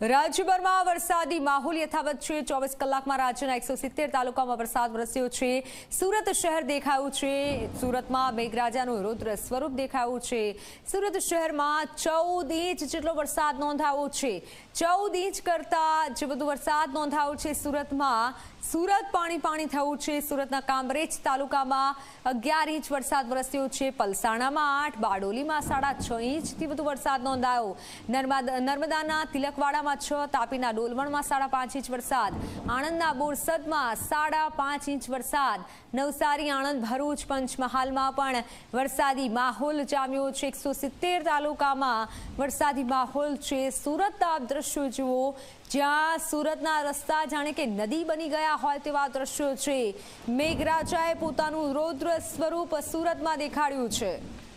રાજ્યભરમાં વરસાદી માહોલ યથાવત છે. ચોવીસ કલાકમાં રાજ્યના એકસો સિત્તેર તાલુકામાં વરસાદ વરસ્યો છે. સુરત શહેર દેખાયું છે. સુરતમાં મેઘરાજાનું રુદ્ર સ્વરૂપ દેખાયું છે. સુરત શહેરમાં ચૌદ ઇંચ જેટલો વરસાદ નોંધાયો છે. ચૌદ ઇંચ કરતા જે બધું વરસાદ નોંધાયો છે સુરતમાં, સુરત પાણી પાણી થયું છે. સુરતના કામરેજ તાલુકામાં અગિયાર ઇંચ વરસાદ વરસ્યો છે. પલસાણામાં આઠ, બારડોલીમાં સાડા છ ઇંચથી વધુ વરસાદ નોંધાયો. નર્મદા, નર્મદાના તિલકવાડામાં છ, તાપીના ડોલવણમાં સાડા પાંચ ઇંચ વરસાદ. આણંદના બોરસદમાં સાડા પાંચ ઇંચ વરસાદ. નવસારી, આણંદ, ભરૂચ, પંચમહાલમાં પણ વરસાદી માહોલ જામ્યો છે. એકસો સિત્તેર તાલુકામાં વરસાદી માહોલ છે. સુરતના દ્રશ્યો જુઓ. જ્યાં સુરતના રસ્તા જાણે કે નદી બની ગયા હોય તેવા દ્રશ્યો છે. મેઘરાજાએ પોતાનું રૌદ્ર સ્વરૂપ સુરતમાં દેખાડ્યું છે.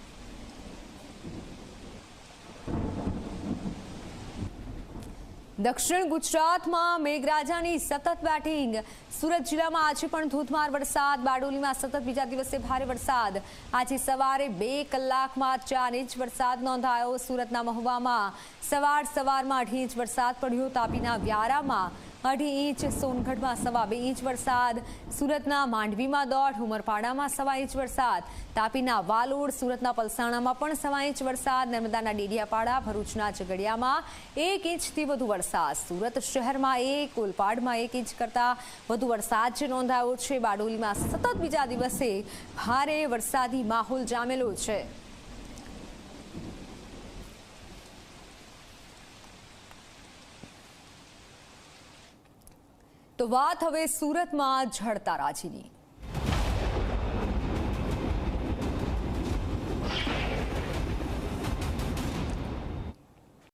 દક્ષિણ ગુજરાતમાં મેઘરાજાની સતત બેટિંગ. સુરત જિલ્લામાં આજે પણ ધોધમાર વરસાદ. બારડોલીમાં સતત બીજા દિવસે ભારે વરસાદ. આજે સવારે બે કલાકમાં ચાર ઇંચ વરસાદ નોંધાયો સુરતના મહુવામાં. સવાર સવારમાં અઢી ઇંચ વરસાદ પડ્યો. તાપીના વ્યારામાં અઢી ઇંચ સોનગઢમાં સવા બે ઇંચ વરસાદ. સુરતના માંડવીમાં દોઢ, ઉમરપાડામાં સવા ઇંચ વરસાદ. તાપીના વાલોડ, સુરતના પલસાણામાં પણ સવા ઇંચ વરસાદ. નર્મદાના ડેડિયાપાડા, ભરૂચના ઝઘડિયામાં એક ઇંચથી વધુ વરસાદ. સુરત શહેરમાં એક, ઓલપાડમાં એક ઇંચ કરતાં વધુ વરસાદ જે નોંધાયો છે. બારડોલીમાં સતત બીજા દિવસે ભારે વરસાદી માહોલ જામેલો છે. તો વાત હવે સુરતમાં ઝડતા રાજીની.